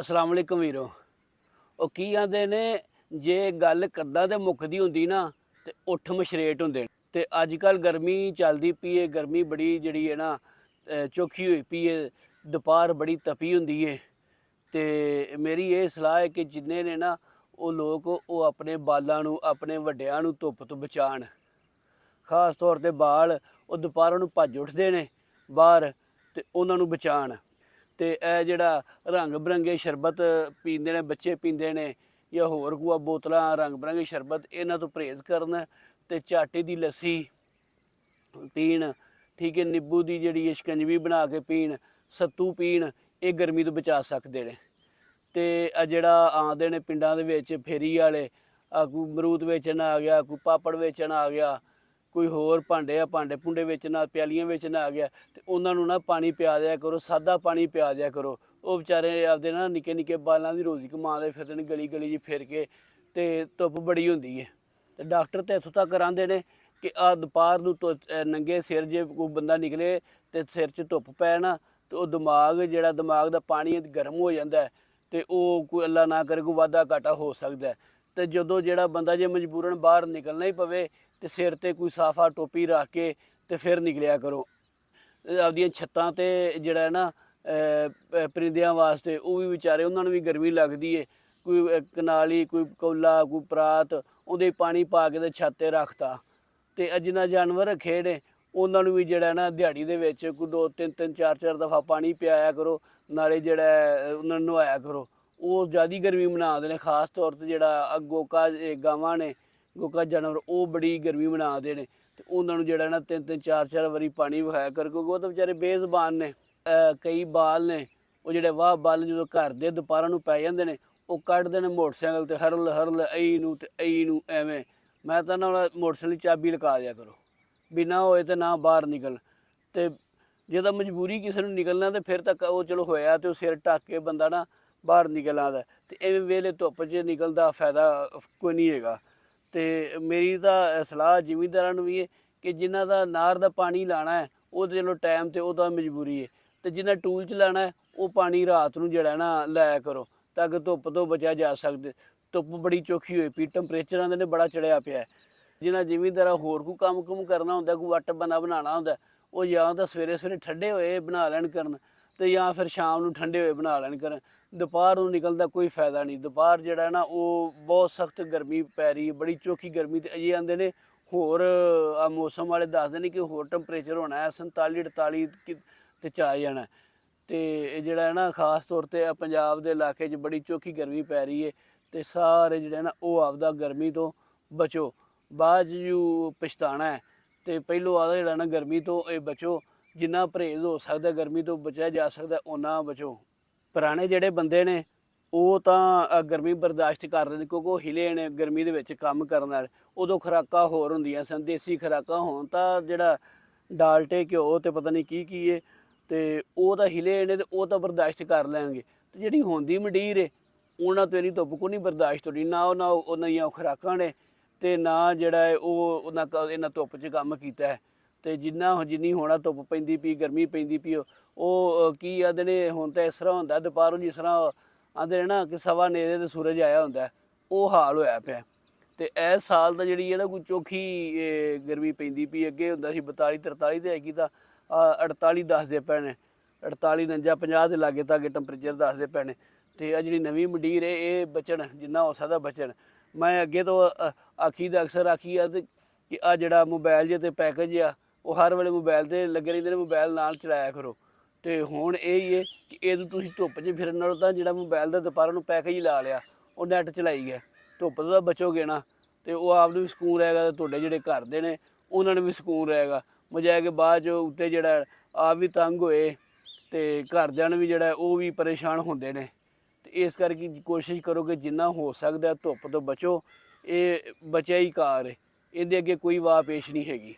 ਅਸਲਾਮ ਅਲੈਕੁਮ ਵੀਰੋ। ਉਹ ਕੀ ਆਂਦੇ ਨੇ, ਜੇ ਗੱਲ ਕੱਦਾਂ ਤੇ ਮੁੱਕਦੀ ਹੁੰਦੀ ਨਾ, ਤੇ ਉੱਠ ਮਸ਼ਰੇਟ ਹੁੰਦੇ ਨੇ। ਤੇ ਅੱਜ ਕੱਲ ਗਰਮੀ ਚੱਲਦੀ ਪਈ ਏ, ਗਰਮੀ ਬੜੀ ਜਿਹੜੀ ਹੈ ਨਾ, ਅਹ ਚੋਖੀ ਹੋਈ ਪਈ ਏ ਦੁਪਹਿਰ ਬੜੀ ਤਪੀ ਹੁੰਦੀ ਏ। ਤੇ ਮੇਰੀ ਇਹ ਸਲਾਹ ਹੈ ਕਿ ਜਿੰਨੇ ਨੇ ਨਾ, ਉਹ ਲੋਕ ਉਹ ਆਪਣੇ ਬਾਲਾਂ ਨੂੰ, ਆਪਣੇ ਵੱਡਿਆਂ ਨੂੰ ਧੁੱਪ ਤੋਂ ਬਚਾਣ। ਖਾਸ ਤੌਰ ਤੇ ਬਾਲ, ਉਹ ਦੁਪਹਿਰਾਂ ਨੂੰ ਭੱਜ ਉੱਠਦੇ ਨੇ, ਬਾਹਰ ਤੇ ਉਹਨਾਂ ਨੂੰ ਬਚਾਣ। ਤੇ ਇਹ ਜਿਹੜਾ ਰੰਗ ਬਰੰਗੇ ਸ਼ਰਬਤ ਪੀਂਦੇ ਨੇ, ਬੱਚੇ ਪੀਂਦੇ ਨੇ ਜਾਂ ਹੋਰ ਕੋਈ ਬੋਤਲਾਂ ਰੰਗ ਬਰੰਗੇ ਸ਼ਰਬਤ, ਇਹਨਾਂ ਤੋਂ ਪਰਹੇਜ਼ ਕਰਨ ਤੇ ਚਾਟੇ ਦੀ ਲੱਸੀ ਪੀਣ, ਠੀਕ ਹੈ, ਨਿੰਬੂ ਦੀ ਜਿਹੜੀ ਹੈ ਬਣਾ ਕੇ ਪੀਣ, ਸੱਤੂ ਪੀਣ, ਇਹ ਗਰਮੀ ਤੋਂ ਬਚਾ ਸਕਦੇ ਨੇ। ਤੇ ਆ ਜਿਹੜਾ ਆਉਂਦੇ ਨੇ ਪਿੰਡਾਂ ਦੇ ਵਿੱਚ, ਫੇਰੀ ਵਾਲੇ ਆ ਕੋਈ ਮਰੂਦ ਵੇਚਣ ਆ ਗਿਆ, ਕੋਈ ਪਾਪੜ ਵੇਚਣ ਆ ਗਿਆ ਕੋਈ ਹੋਰ ਭਾਂਡੇ ਆ, ਭਾਂਡੇ ਭੁੰਡੇ ਵੇਚਣ ਆ ਪਿਆਲੀਆਂ ਵੇਚਣ ਆ ਗਿਆ, ਤੇ ਉਹਨਾਂ ਨੂੰ ਨਾ ਪਾਣੀ ਪਿਆ ਦਿਆ ਕਰੋ, ਸਾਦਾ ਪਾਣੀ ਪਿਆ ਦਿਆ ਕਰੋ ਉਹ ਵਿਚਾਰੇ ਆਪਦੇ ਨਾ ਨਿੱਕੇ ਨਿੱਕੇ ਬਾਲਾਂ ਦੀ ਰੋਜ਼ੀ ਕਮਾਉਂਦੇ ਫਿਰਦੇ ਨੇ ਗਲੀ ਗਲੀ 'ਚ ਫਿਰ ਕੇ, ਤੇ ਧੁੱਪ ਬੜੀ ਹੁੰਦੀ ਹੈ ਤੇ ਡਾਕਟਰ ਤੇ ਇੱਥੋਂ ਤੱਕ ਕਰਾਉਂਦੇ ਨੇ ਕਿ ਆ ਦੁਪਹਿਰ ਨੂੰ ਧੁ- ਨੰਗੇ ਸਿਰ ਜੇ ਕੋਈ ਬੰਦਾ ਨਿਕਲੇ ਤੇ ਸਿਰ 'ਚ ਧੁੱਪ ਪੈ ਨਾ, ਤੇ ਉਹ ਦਿਮਾਗ, ਜਿਹੜਾ ਦਿਮਾਗ ਦਾ ਪਾਣੀ ਗਰਮ ਹੋ ਜਾਂਦਾ ਹੈ, ਤੇ ਉਹ ਕੋਈ ਅੱਲਾ ਨਾ ਕਰੇ, ਕੋਈ ਵਾਧਾ ਘਾਟਾ ਹੋ ਸਕਦਾ ਹੈ। ਤੇ ਜਦੋਂ ਜਿਹੜਾ ਬੰਦਾ ਜੇ ਮਜਬੂਰਨ ਬਾਹਰ ਨਿਕਲਣਾ ਹੀ ਪਵੇ ਤੇ ਸਿਰ ਤੇ ਕੋਈ ਸਾਫਾ ਟੋਪੀ ਰੱਖ ਕੇ ਤੇ ਫਿਰ ਨਿਕਲਿਆ ਕਰੋ। ਆਪਦੀਆਂ ਛੱਤਾਂ ਤੇ ਜਿਹੜਾ ਨਾ ਪਰਿੰਦਿਆਂ ਵਾਸਤੇ ਉਹ ਵੀ ਵਿਚਾਰੇ ਉਹਨਾਂ ਨੂੰ ਵੀ ਗਰਮੀ ਲੱਗਦੀ ਏ। ਕੋਈ ਅਹ, ਕਨਾਲੀ ਕੋਈ ਕੌਲਾ ਕੋਈ ਪਰਾਤ ਉਹਦੇ ਪਾਣੀ ਪਾ ਕੇ ਤੇ ਛੱਤ ਤੇ ਰੱਖਤਾ। ਤੇ ਇਹ ਜਿਨ੍ਹਾਂ ਜਾਨਵਰ ਰੱਖੇ ਨੇ ਉਹਨਾਂ ਨੂੰ ਵੀ ਜਿਹੜਾ ਨਾ ਦਿਹਾੜੀ ਦੇ ਵਿੱਚ ਕੋਈ ਦੋ ਤਿੰਨ ਤਿੰਨ ਚਾਰ ਚਾਰ ਦਫਾ ਪਾਣੀ ਪਿਆਇਆ ਕਰੋ ਨਾਲੇ ਜਿਹੜਾ ਉਹਨਾਂ ਨੂੰ ਨਵਾਇਆ ਕਰੋ। ਉਹ ਜ਼ਿਆਦੀ ਗਰਮੀ ਮਨਾਉਂਦੇ ਨੇ ਖਾਸ ਤੌਰ ਤੇ ਜਿਹੜਾ ਗੋਕਾ ਗਾਵਾਂ ਨੇ ਗੋਕਾ ਜਾਨਵਰ, ਉਹ ਬੜੀ ਗਰਮੀ ਮਨਾਉਂਦੇ ਨੇ। ਤੇ ਉਹਨਾਂ ਨੂੰ ਜਿਹੜਾ ਨਾ ਤਿੰਨ ਤਿੰਨ, ਚਾਰ ਚਾਰ ਵਾਰੀ ਪਾਣੀ ਵਹਾਇਆ ਕਰ, ਕਿਉਂਕਿ ਉਹ ਤਾਂ ਵਿਚਾਰੇ ਬੇਜ਼ਬਾਨ ਨੇ। ਕਈ ਬਾਲ ਨੇ, ਉਹ ਜਿਹੜੇ ਵਾਹ ਬਾਲ ਜਦੋਂ ਘਰ ਦੇ ਦੁਪਹਿਰਾਂ ਨੂੰ ਪੈ ਜਾਂਦੇ ਨੇ, ਉਹ ਕੱਢਦੇ ਨੇ ਮੋਟਰਸਾਈਕਲ ਤੇ ਹਰਲ ਹਰਲ ਐਈ ਨੂੰ ਤੇ ਐਈ ਨੂੰ ਐਵੇਂ। ਮੈਂ ਤਾਂ ਨਾ ਉਹਨਾਂ ਮੋਟਰਸਾਈਕਲ ਚਾਬੀ ਲਗਾ ਦਿਆ ਕਰੋ। ਬਿਨਾ ਹੋਏ ਤੇ ਨਾ ਬਾਹਰ ਨਿਕਲ ਤੇ ਜੇ ਤਾਂ ਮਜਬੂਰੀ ਕਿਸੇ ਨੂੰ ਨਿਕਲਣਾ, ਤੇ ਫਿਰ ਤਾਂ ਉਹ ਚਲੋ ਹੋਇਆ ਤੇ ਉਹ ਸਿਰ ਢੱਕ ਕੇ ਬੰਦਾ ਨਾ ਬਾਹਰ ਨਿਕਲ ਆਉਂਦਾ। ਤੇ ਐਵੇਂ ਵੇਲੇ ਧੁੱਪ 'ਚ ਨਿਕਲਦਾ ਫਾਇਦਾ ਕੋਈ ਨਹੀਂ ਹੈਗਾ। ਤੇ ਮੇਰੀ ਤਾਂ ਸਲਾਹ ਜ਼ਿਮੀਂਦਾਰਾਂ ਨੂੰ ਵੀ ਹੈ ਕਿ ਜਿਨ੍ਹਾਂ ਦਾ ਨਾਰ ਦਾ ਪਾਣੀ ਲਾਣਾ ਹੈ, ਉਹ ਤੇ ਚਲੋ ਟਾਈਮ ਤੇ ਉਹ ਤਾਂ ਮਜਬੂਰੀ ਹੈ, ਤੇ ਜਿਨ੍ਹਾਂ ਟੂਲ 'ਚ ਲਾਣਾ ਉਹ ਪਾਣੀ ਰਾਤ ਨੂੰ ਜਿਹੜਾ ਨਾ ਲਾਇਆ ਕਰੋ, ਤਾਂ ਕਿ ਧੁੱਪ ਤੋਂ ਬਚਿਆ ਜਾ ਸਕਦੇ, ਧੁੱਪ ਬੜੀ ਚੋਖੀ ਹੋਈ ਪਈ, ਟੈਂਪਰੇਚਰਾਂ ਦੇ ਨੇ ਬੜਾ ਚੜਿਆ ਪਿਆ ਹੈ। ਜਿਨ੍ਹਾਂ ਜ਼ਿਮੀਂਦਾਰਾਂ ਹੋਰ ਕੋਈ ਕੰਮ ਕੁਮ ਕਰਨਾ ਹੁੰਦਾ, ਕੋਈ ਵੱਟ ਬਣਾ ਬਣਾਉਣਾ ਹੁੰਦਾ, ਉਹ ਜਾਂ ਤਾਂ ਸਵੇਰੇ ਸਵੇਰੇ ਠੰਡੇ ਹੋਏ ਬਣਾ ਲੈਣ ਕਰਨ ਤੇ ਜਾਂ ਫਿਰ ਸ਼ਾਮ ਨੂੰ ਠੰਡੇ ਹੋਏ ਬਣਾ ਲੈਣ ਕਰਨ। ਦੁਪਹਿਰ ਨੂੰ ਨਿਕਲਦਾ ਕੋਈ ਫਾਇਦਾ ਨਹੀਂ। ਦੁਪਹਿਰ ਜਿਹੜਾ ਨਾ, ਉਹ ਬਹੁਤ ਸਖਤ ਗਰਮੀ ਪੈ ਰਹੀ ਹੈ, ਬੜੀ ਚੋਖੀ ਗਰਮੀ ਤੇ ਅਜੇ ਆਂਦੇ ਨੇ ਹੋਰ ਆ ਮੌਸਮ ਵਾਲੇ ਦੱਸਦੇ ਨੇ ਕਿ ਹੋਰ ਟੈਂਪਰੇਚਰ ਹੋਣਾ ਹੈ 47 48 ਕਿ- ਤੇ ਚ ਆ ਜਾਣਾ ਹੈ। ਤੇ ਇਹ ਜਿਹੜਾ ਹੈ ਨਾ, ਖਾਸ ਤੌਰ ਤੇ ਪੰਜਾਬ ਦੇ ਇਲਾਕੇ 'ਚ ਬੜੀ ਚੋਖੀ ਗਰਮੀ ਪੈ ਰਹੀ ਹੈ ਤੇ ਸਾਰੇ ਜਿਹੜੇ ਨਾ, ਉਹ ਆਪਦਾ ਗਰਮੀ ਤੋਂ ਬਚੋ। ਬਾਅਦ 'ਚ ਜੂ ਪਛਤਾਣਾ ਹੈ ਤੇ ਪਹਿਲੋਂ ਆਦਾ ਜਿਹੜਾ ਨਾ, ਗਰਮੀ ਤੋਂ ਇਹ ਬਚੋ। ਜਿੰਨਾ ਪਰਹੇਜ਼ ਹੋ ਸਕਦਾ, ਗਰਮੀ ਤੋਂ ਬਚਿਆ ਜਾ ਸਕਦਾ, ਉਹਨਾਂ ਬਚੋ ਪੁਰਾਣੇ ਜਿਹੜੇ ਬੰਦੇ ਨੇ, ਉਹ ਤਾਂ ਗਰਮੀ ਬਰਦਾਸ਼ਤ ਕਰਦੇ ਨੇ, ਕਿਉਂਕਿ ਉਹ ਹਿਲੇ ਨੇ ਗਰਮੀ ਦੇ ਵਿੱਚ ਕੰਮ ਕਰਨ ਨਾਲ। ਉਦੋਂ ਖੁਰਾਕਾਂ ਹੋਰ ਹੁੰਦੀਆਂ ਸਨ, ਦੇਸੀ ਖੁਰਾਕਾਂ ਹੋਣ ਤਾਂ ਜਿਹੜਾ ਡਾਲਟੇ ਘਿਓ ਤੇ ਪਤਾ ਨਹੀਂ ਕੀ ਕੀ ਏ, ਤੇ ਉਹ ਤਾਂ ਹਿਲੇ ਨੇ ਤੇ ਉਹ ਤਾਂ ਬਰਦਾਸ਼ਤ ਕਰ ਲੈਣਗੇ। ਤੇ ਜਿਹੜੀ ਹੁੰਦੀ ਮਡੀਰ ਏ, ਉਹਨਾਂ ਤੋਂ ਇਨੀ ਧੁੱਪ ਕੋ ਨਹੀਂ ਬਰਦਾਸ਼ਤ ਹੋਣੀ, ਨਾ ਉਹਨਾਂ ਉਹਨਾਂ ਦੀਆਂ ਖੁਰਾਕਾਂ ਨੇ, ਤੇ ਨਾ ਜਿਹੜਾ ਹੈ ਉਹ ਉਹਨਾਂ ਕ- ਇਹਨਾਂ ਧੁੱਪ 'ਚ ਕੰਮ ਕੀਤਾ ਹੈ। ਤੇ ਜਿੰਨਾ ਜਿੰਨੀ ਹੋਣਾ ਧੁੱਪ ਪੈਂਦੀ ਪਈ, ਗਰਮੀ ਪੈਂਦੀ ਪਈ, ਉਹ- ਕੀ ਆਦੇ ਨੇ, ਹੁਣ ਤਾਂ ਇਸ ਤਰ੍ਹਾਂ ਹੁੰਦਾ, ਦੁਪਹਿਰੋਂ ਜਿਸ ਤਰ੍ਹਾਂ ਆਂਦੇ ਨੇ ਨਾ ਕਿ ਸਵਾ ਨੇਰੇ ਤੇ ਸੂਰਜ ਆਇਆ ਹੁੰਦਾ, ਉਹ ਹਾਲ ਹੋਇਆ ਪਿਆ। ਤੇ ਇਸ ਸਾਲ ਤਾਂ ਜਿਹੜੀ ਹੈ ਨਾ ਕੋਈ ਚੋਖੀ ਗਰਮੀ ਪੈਂਦੀ ਪਈ, ਅੱਗੇ ਹੁੰਦਾ ਸੀ 42 43 ਤੇ ਹੈਗੀ ਤਾਂ ਆਹ 48 ਦੱਸਦੇ ਪਏ ਨੇ। 48 49 50 ਦੇ ਲਾਗੇ ਤੱਕ ਟੈਂਪਰੇਚਰ ਦੱਸਦੇ ਪਏ ਨੇ। ਤੇ ਆ ਜਿਹੜੀ ਨਵੀਂ ਮੰਡੀਰ ਹੈ, ਇਹ ਬਚਣ, ਜਿੰਨਾ ਹੋ ਸਕਦਾ ਬਚਣ। ਮੈਂ ਅੱਗੇ ਤੋਂ ਆਖੀ ਦਾ ਅਕਸਰ ਆਖੀ ਆ ਤੇ ਕਿ ਆ ਜਿਹੜਾ ਮੋਬਾਈਲ ਜੇ ਤੇ ਪੈਕੇਜ ਆ ਉਹ ਹਰ ਵੇਲੇ ਮੋਬਾਈਲ ਤੇ ਲੱਗੇ ਰਹਿੰਦੇ ਨੇ ਮੋਬਾਈਲ ਨਾਲ ਚਲਾਇਆ ਕਰੋ। ਤੇ ਹੁਣ ਇਹ ਹੀ ਹੈ ਕਿ ਇਹ ਤੋਂ ਤੁਸੀਂ ਧੁੱਪ 'ਚ ਫਿਰਨ ਨਾਲੋਂ ਤਾਂ ਜਿਹੜਾ ਮੋਬਾਈਲ ਦਾ ਦੁਪਹਿਰ ਨੂੰ ਪੈਕ ਹੀ ਲਾ ਲਿਆ, ਉਹ ਨੈਟ ਚਲਾਈ ਗਿਆ। ਧੁੱਪ ਤੋਂ ਤਾਂ ਬਚੋਗੇ ਨਾ, ਤੇ ਉਹ ਆਪ ਨੂੰ ਵੀ ਸਕੂਨ ਰਹੇਗਾ, ਤੇ ਤੁਹਾਡੇ ਜਿਹੜੇ ਘਰ ਦੇ ਨੇ, ਉਹਨਾਂ ਨੂੰ ਵੀ ਸਕੂਨ ਰਹੇਗਾ। ਮਜਾਏ ਕਿ ਬਾਅਦ ਜੋ ਉੱਤੇ ਜਿਹੜਾ ਆਪ ਵੀ ਤੰਗ ਹੋਏ, ਤੇ ਘਰਦਿਆਂ ਨੂੰ ਵੀ ਜਿਹੜਾ ਉਹ ਵੀ ਪਰੇਸ਼ਾਨ ਹੁੰਦੇ ਨੇ। ਤੇ ਇਸ ਕਰਕੇ ਕੋਸ਼ਿਸ਼ ਕਰੋ ਕਿ ਜਿੰਨਾ ਹੋ ਸਕਦਾ ਧੁੱਪ ਤੋਂ ਬਚੋ, ਇਹ ਬਚਿਆ ਹੀ ਕਾਰ ਇਹਦੇ ਅੱਗੇ ਕੋਈ ਵਾਹ ਪੇਸ਼ ਨਹੀਂ ਹੈਗੀ।